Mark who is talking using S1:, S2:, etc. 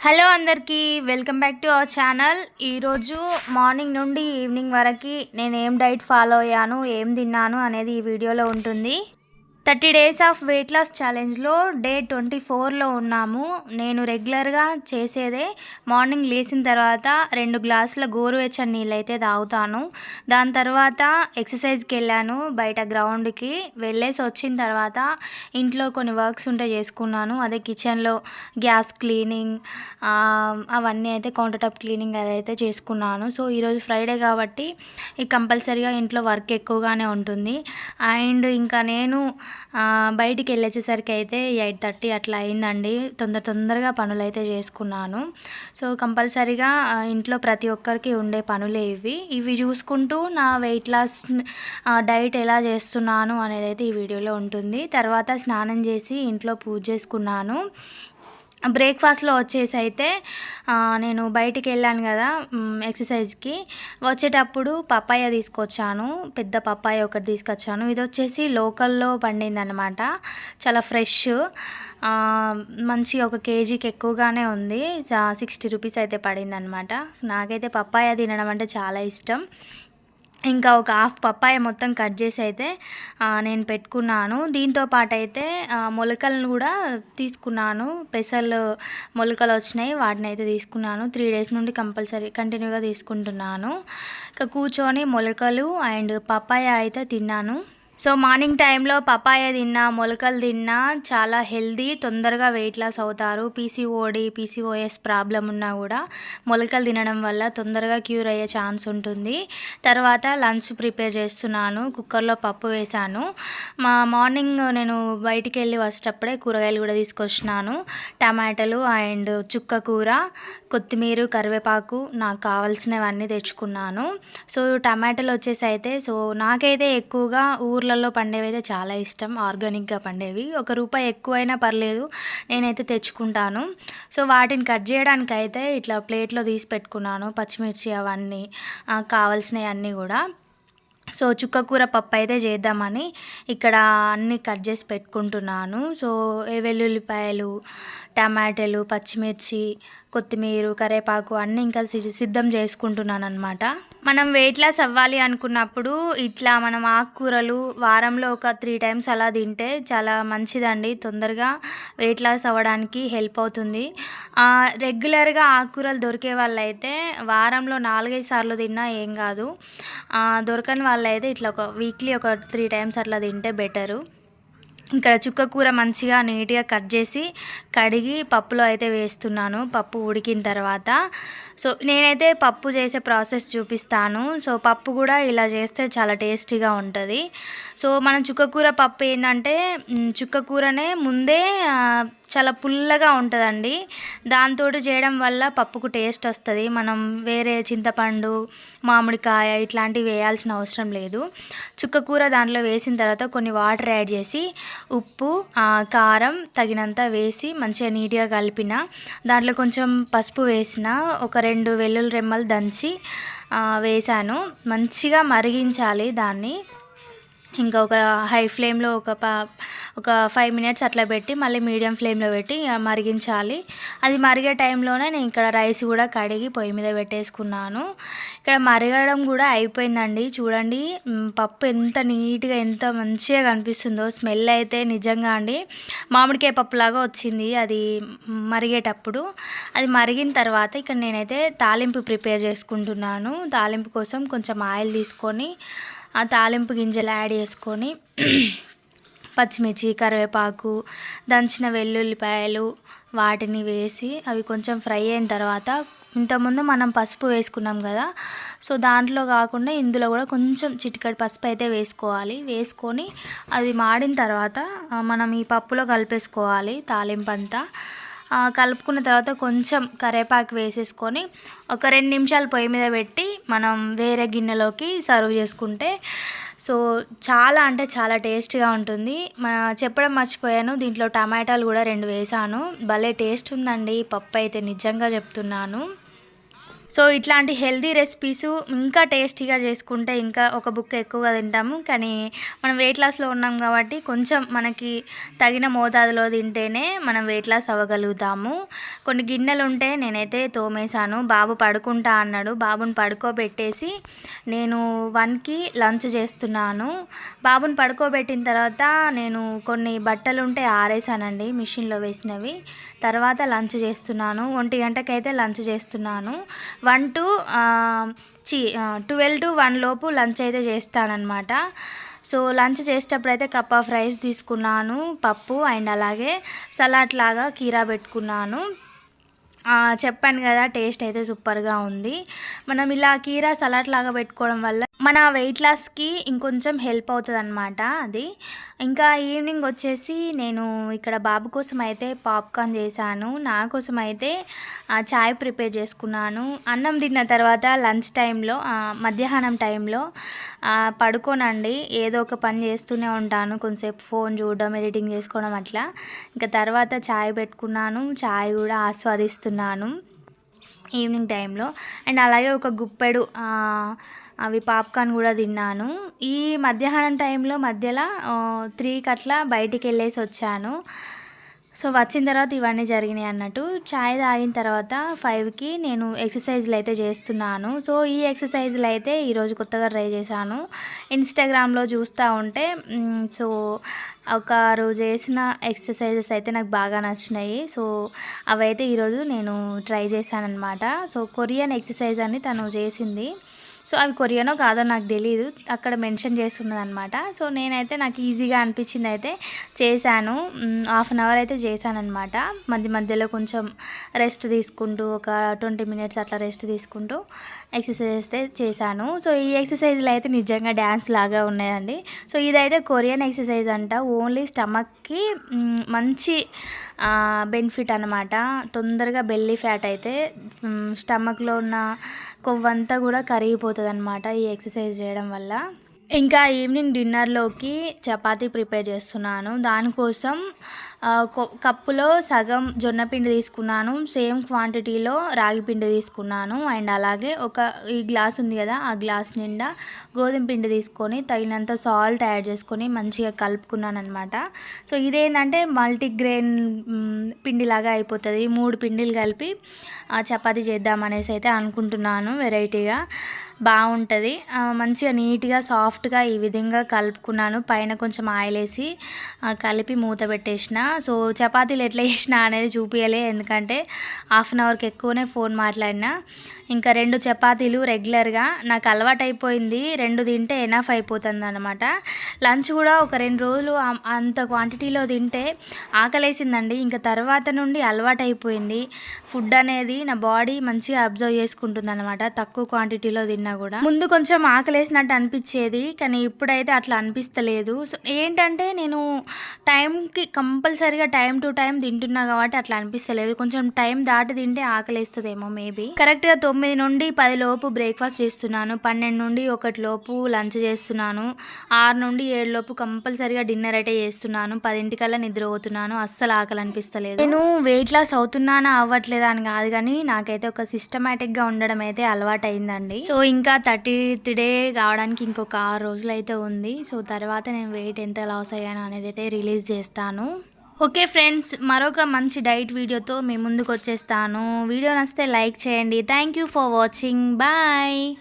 S1: Hello అందరికీ welcome back to our channel. ఈరోజు morning నుండి ఈవినింగ్ వరకు నేను ఏం డైట్ ఫాలో అయ్యాను ఏం తిన్నాను అనేది ఈ వీడియోలో ఉంటుంది. Thirty days of weight loss ఛాలెంజ్లో day twenty ఫోర్లో ఉన్నాము. నేను రెగ్యులర్గా చేసేదే మార్నింగ్ లేచిన తర్వాత రెండు గ్లాసుల గోరువెచ్చని నీళ్ళు అయితే తాగుతాను. దాని తర్వాత ఎక్సర్సైజ్కి వెళ్ళాను బయట గ్రౌండ్కి. వెళ్ళేసి వచ్చిన తర్వాత ఇంట్లో కొన్ని వర్క్స్ ఉంటే చేసుకున్నాను. అదే కిచెన్లో గ్యాస్ క్లీనింగ్ అవన్నీ అయితే కౌంటర్ టాప్ క్లీనింగ్ అదైతే చేసుకున్నాను. సో ఈరోజు ఫ్రైడే కాబట్టి ఈ కంపల్సరీగా ఇంట్లో వర్క్ ఎక్కువగానే ఉంటుంది. అండ్ ఇంకా నేను బయటికి వెళ్ళేసేసరికి అయితే ఎయిట్ థర్టీ అట్లా అయిందండి. తొందర తొందరగా పనులు అయితే చేసుకున్నాను. సో కంపల్సరీగా ఇంట్లో ప్రతి ఒక్కరికి ఉండే పనులే ఇవి. ఇవి చూసుకుంటూ నా వెయిట్ లాస్ డైట్ ఎలా చేస్తున్నాను అనేది అయితే ఈ వీడియోలో ఉంటుంది. తర్వాత స్నానం చేసి ఇంట్లో పూజ చేసుకున్నాను. బ్రేక్ఫాస్ట్లో వచ్చేసి అయితే నేను బయటికి వెళ్ళాను కదా ఎక్సర్సైజ్కి. వచ్చేటప్పుడు పప్పాయ తీసుకొచ్చాను పెద్ద పప్పాయ ఒకటి తీసుకొచ్చాను. ఇది వచ్చేసి లోకల్లో పండింది అనమాట చాలా ఫ్రెష్. మంచి ఒక కేజీకి ఎక్కువగానే ఉంది సిక్స్టీ రూపీస్ అయితే పడింది అనమాట నాకైతే పప్పాయ తినడం అంటే చాలా ఇష్టం. ఇంకా ఒక హాఫ్ పప్పాయ మొత్తం కట్ చేసి అయితే నేను పెట్టుకున్నాను. దీంతో పాటు అయితే మొలకలను కూడా తీసుకున్నాను. పెసలు మొలకలు వచ్చినాయి వాటిని అయితే తీసుకున్నాను. త్రీ డేస్ నుండి కంపల్సరీ కంటిన్యూగా తీసుకుంటున్నాను. ఇంకా కూర్చొని మొలకలు అండ్ పప్పాయ అయితే తిన్నాను. సో మార్నింగ్ టైంలో పపాయ తిన్నా మొలకలు తిన్నా చాలా హెల్దీ తొందరగా వెయిట్ లాస్ అవుతారు. పీసీఓడి పీసీఓఎస్ ప్రాబ్లం ఉన్నా కూడా మొలకలు తినడం వల్ల తొందరగా క్యూర్ అయ్యే ఛాన్స్ ఉంటుంది. తర్వాత లంచ్ ప్రిపేర్ చేస్తున్నాను కుక్కర్లో పప్పు వేశాను మా మార్నింగ్ నేను బయటికి వెళ్ళి వచ్చేటప్పుడే కూరగాయలు కూడా తీసుకొచ్చినాను. టమాటాలు అండ్ చుక్క కూర కొత్తిమీర కరివేపాకు నాకు కావాల్సినవన్నీ తెచ్చుకున్నాను. సో టమాటాలు వచ్చేసి అయితే సో నాకైతే ఎక్కువగా ఊర్లలో పండేవి అయితే చాలా ఇష్టం ఆర్గానిక్గా పండేవి. ఒక రూపాయి ఎక్కువైనా పర్లేదు నేనైతే తెచ్చుకుంటాను. సో వాటిని కట్ చేయడానికి అయితే ఇట్లా ప్లేట్లో తీసి పెట్టుకున్నాను పచ్చిమిర్చి అవన్నీ కావాల్సినవి అన్నీ కూడా. సో చుక్కకూర పప్పు అయితే చేద్దామని ఇక్కడ అన్నీ కట్ చేసి పెట్టుకుంటున్నాను. సో ఏ వెల్లుల్లిపాయలు టమాటాలు పచ్చిమిర్చి కొత్తిమీర కరివేపాకు అన్నీ ఇంకా సి- సిద్ధం చేసుకుంటున్నాను అనమాట మనం వెయిట్ లాస్ అవ్వాలి అనుకున్నప్పుడు ఇట్లా మనం ఆకుకూరలు వారంలో ఒక త్రీ టైమ్స్ అలా తింటే చాలా మంచిదండి. తొందరగా వెయిట్ లాస్ అవ్వడానికి హెల్ప్ అవుతుంది. రెగ్యులర్గా ఆకుకూరలు దొరికే వాళ్ళైతే వారంలో నాలుగైదు సార్లు తిన్నా ఏం కాదు. దొరకని వాళ్ళైతే ఇట్లా ఒక వీక్లీ ఒక త్రీ టైమ్స్ అట్లా తింటే బెటరు ఇక్కడ చుక్క కూర మంచిగా నీట్గా కట్ చేసి కడిగి పప్పులో అయితే వేస్తున్నాను. పప్పు ఉడికిన తర్వాత. సో నేనైతే పప్పు చేసే ప్రాసెస్ చూపిస్తాను. సో పప్పు కూడా ఇలా చేస్తే చాలా టేస్టీగా ఉంటుంది. సో మనం చుక్కకూర పప్పు ఏంటంటే చుక్కకూరనే ముందే చాలా పుల్లగా ఉంటుందండి. దాంతో చేయడం వల్ల పప్పుకు టేస్ట్ వస్తుంది. మనం వేరే చింతపండు మామిడికాయ ఇట్లాంటివి వేయాల్సిన అవసరం లేదు. చుక్కకూర దాంట్లో వేసిన తర్వాత కొన్ని వాటర్ యాడ్ చేసి ఉప్పు కారం తగినంత వేసి మంచిగా నీట్గా కలిపిన దాంట్లో కొంచెం పసుపు వేసిన ఒక రెండు వెల్లుల్లి రెమ్మలు దంచి వేసాను. మంచిగా మరిగించాలి దాన్ని. ఇంకా ఒక హై ఫ్లేమ్లో ఒక ప ఒక ఫైవ్ మినిట్స్ అట్లా పెట్టి మళ్ళీ మీడియం ఫ్లేమ్లో పెట్టి మరిగించాలి. అది మరిగే టైంలోనే నేను ఇక్కడ రైస్ కూడా కడిగి పొయ్యి మీద పెట్టేసుకున్నాను. ఇక్కడ మరగడం కూడా అయిపోయిందండి. చూడండి పప్పు ఎంత నీట్గా ఎంత మంచిగా కనిపిస్తుందో. స్మెల్ అయితే నిజంగా అండి. మామిడికాయ పప్పులాగా వచ్చింది అది మరిగేటప్పుడు. అది మరిగిన తర్వాత ఇక్కడ నేనైతే తాలింపు ప్రిపేర్ చేసుకుంటున్నాను. తాలింపు కోసం కొంచెం ఆయిల్ తీసుకొని ఆ తాలింపు గింజలు యాడ్ చేసుకొని పచ్చిమిర్చి కరివేపాకు దంచిన వెల్లుల్లిపాయలు వాటిని వేసి అవి కొంచెం ఫ్రై అయిన తర్వాత ఇంతకుముందు మనం పసుపు వేసుకున్నాం కదా సో దాంట్లో కాకుండా ఇందులో కూడా కొంచెం చిటికడి పసుపు అయితే వేసుకోవాలి. వేసుకొని అది మాడిన తర్వాత మనం ఈ పప్పులో కలిపేసుకోవాలి తాలింపు అంతా. కలుపుకున్న తర్వాత కొంచెం కరివేపాకు వేసేసుకొని ఒక రెండు నిమిషాలు పొయ్యి మీద పెట్టి మనం వేరే గిన్నెలోకి సర్వ్ చేసుకుంటే సో చాలా అంటే చాలా టేస్ట్గా ఉంటుంది. మన చెప్పడం మర్చిపోయాను. దీంట్లో టమాటాలు కూడా రెండు వేసాను. భలే టేస్ట్ ఉందండి. పప్పు అయితే నిజంగా చెప్తున్నాను. సో ఇట్లాంటి హెల్దీ రెసిపీస్ ఇంకా టేస్టీగా చేసుకుంటే ఇంకా ఒక బుక్ ఎక్కువగా తింటాము. కానీ మనం వెయిట్ లాస్లో ఉన్నాం కాబట్టి కొంచెం మనకి తగిన మోతాదులో తింటేనే మనం వెయిట్ లాస్ అవ్వగలుగుతాము. కొన్ని గిన్నెలు ఉంటే నేనైతే తోమేశాను. బాబు పడుకుంటా అన్నాడు. బాబుని పడుకోబెట్టేసి నేను వన్కి లంచ్ చేస్తున్నాను. బాబుని పడుకోబెట్టిన తర్వాత నేను కొన్ని బట్టలు ఉంటే ఆరేసానండి మిషన్లో వేసినవి. తర్వాత లంచ్ చేస్తున్నాను. ఒంటి గంటకైతే లంచ్ చేస్తున్నాను. వన్ టు చి ట్వెల్వ్ టు వన్ లోపు లంచ్ అయితే చేస్తానన్నమాట. సో లంచ్ చేసేటప్పుడు అయితే కప్ ఆఫ్ రైస్ తీసుకున్నాను పప్పు అండ్ అలాగే సలాడ్ లాగా కీరా పెట్టుకున్నాను. చెప్పాను కదా టేస్ట్ అయితే సూపర్గా ఉంది. మనం ఇలా కీరా సలాడ్ లాగా పెట్టుకోవడం వల్ల మన వెయిట్ లాస్కి ఇంకొంచెం హెల్ప్ అవుతుంది అనమాట అది. ఇంకా ఈవినింగ్ వచ్చేసి నేను ఇక్కడ బాబు కోసం అయితే పాప్కార్న్ చేశాను. నా కోసం అయితే చాయ్ ప్రిపేర్ చేసుకున్నాను. అన్నం తిన్న తర్వాత లంచ్ టైంలో మధ్యాహ్నం టైంలో పడుకోనండి. ఏదో ఒక పని చేస్తూనే ఉంటాను. కొంతసేపు ఫోన్ చూడడం ఎడిటింగ్ చేసుకోవడం అట్లా. ఇంకా తర్వాత చాయ్ పెట్టుకున్నాను. చాయ్ కూడా ఆస్వాదిస్తున్నాను ఈవినింగ్ టైంలో అండ్ అలాగే ఒక గుప్పెడు అవి పాప్కార్న్ కూడా తిన్నాను. ఈ మధ్యాహ్నం టైంలో మధ్యలో త్రీకి అట్లా బయటికి వెళ్ళేసి వచ్చాను. సో వచ్చిన తర్వాత ఇవన్నీ జరిగినాయి అన్నట్టు. చాయ్ తాగిన తర్వాత ఫైవ్కి నేను ఎక్సర్సైజ్లు అయితే చేస్తున్నాను. సో ఈ ఎక్సర్సైజ్లు అయితే ఈరోజు కొత్తగా ట్రై చేశాను. ఇన్స్టాగ్రామ్లో చూస్తూ ఉంటే సో ఒక రోజు చేసిన ఎక్సర్సైజెస్ అయితే నాకు బాగా నచ్చినాయి. సో అవైతే ఈరోజు నేను ట్రై చేశాను అనమాట సో కొరియన్ ఎక్సర్సైజ్ అని తను చేసింది. సో అవి కొరియనో కాదో నాకు తెలియదు అక్కడ మెన్షన్ చేస్తున్నది అనమాట సో నేనైతే నాకు ఈజీగా అనిపించింది అయితే చేశాను హాఫ్ అన్ అవర్ అయితే చేశాను అనమాట మధ్య మధ్యలో కొంచెం రెస్ట్ తీసుకుంటూ ఒక ట్వంటీ మినిట్స్ అట్లా రెస్ట్ తీసుకుంటూ ఎక్సర్సైజ్ అయితే చేశాను. సో ఈ ఎక్సర్సైజ్లో అయితే నిజంగా డ్యాన్స్ లాగా ఉన్నాయండి. సో ఇదైతే కొరియన్ ఎక్సర్సైజ్ అంట. ఓన్లీ స్టమక్కి మంచి బెనిఫిట్ అనమాట తొందరగా బెల్లీ ఫ్యాట్ అయితే స్టమక్లో ఉన్న కొవ్వంతా కూడా కరిగిపోతుంది. అనమాట ఈ ఎక్సర్సైజ్ చేయడం వల్ల. ఇంకా ఈవినింగ్ డిన్నర్లోకి చపాతీ ప్రిపేర్ చేస్తున్నాను. దానికోసం కప్పులో సగం జొన్న పిండి తీసుకున్నాను. సేమ్ క్వాంటిటీలో రాగి పిండి తీసుకున్నాను. అండ్ అలాగే ఒక ఈ గ్లాస్ ఉంది కదా ఆ గ్లాస్ నిండా గోధుమ పిండి తీసుకొని తగినంత సాల్ట్ యాడ్ చేసుకొని మంచిగా కలుపుకున్నాను అనమాట సో ఇదేంటంటే మల్టీగ్రెయిన్ పిండిలాగా అయిపోతుంది. మూడు పిండిలు కలిపి చపాతీ చేద్దామనేసి అయితే అనుకుంటున్నాను వెరైటీగా. బాగుంటుంది. మంచిగా నీట్గా సాఫ్ట్గా ఈ విధంగా కలుపుకున్నాను. పైన కొంచెం ఆయిల్ వేసి కలిపి మూత పెట్టేసిన. సో చపాతీలు ఎట్లా చేసిన అనేది చూపించలే ఎందుకంటే హాఫ్ అన్ అవర్కి ఎక్కువనే ఫోన్ మాట్లాడినా. ఇంకా రెండు చపాతీలు రెగ్యులర్గా నాకు అలవాటు అయిపోయింది రెండు తింటే ఎనఫ్ అయిపోతుంది అనమాట లంచ్ కూడా ఒక రెండు రోజులు అంత క్వాంటిటీలో తింటే ఆకలేసిందండి. ఇంకా తర్వాత నుండి అలవాటు అయిపోయింది ఫుడ్ అనేది నా బాడీ మంచిగా అబ్జర్వ్ చేసుకుంటుంది అనమాట తక్కువ క్వాంటిటీలో తిన్న కూడా. ముందు కొంచెం ఆకలేసినట్టు అనిపించేది కానీ ఇప్పుడైతే అట్లా అనిపిస్తలేదు. సో ఏంటంటే నేను టైంకి కంపల్సరీగా టైం టు టైం తింటున్నా కాబట్టి అట్లా అనిపిస్తలేదు. కొంచెం టైం దాటి తింటే ఆకలిస్తుందేమో మేబీ. కరెక్ట్గా తొమ్మిది నుండి పది లోపు బ్రేక్ఫాస్ట్ చేస్తున్నాను. పన్నెండు నుండి ఒకటి లోపు లంచ్ చేస్తున్నాను. ఆరు నుండి ఏడు లోపు కంపల్సరీగా డిన్నర్ అయితే చేస్తున్నాను. పదింటికల్లా నిద్రపోతున్నాను. అస్సలు ఆకలి అనిపిస్తలేదు. నేను వెయిట్ లాస్ అవుతున్నానా అవ్వట్లేదా అని కాదు కానీ నాకైతే ఒక సిస్టమేటిక్గా ఉండడం అయితే అలవాటు అయిందండి సో ఇంకా థర్టీ డే కావడానికి ఇంకొక ఆరు రోజులు అయితే ఉంది. సో తర్వాత నేను వెయిట్ ఎంత లాస్ అయ్యాను అనేది అయితే రిలీజ్ చేస్తాను. ఓకే ఫ్రెండ్స్ మరొక మంచి డైట్ వీడియోతో మీ ముందుకు వచ్చేస్తాను. వీడియో నచ్చితే లైక్ చేయండి. Thank you for watching bye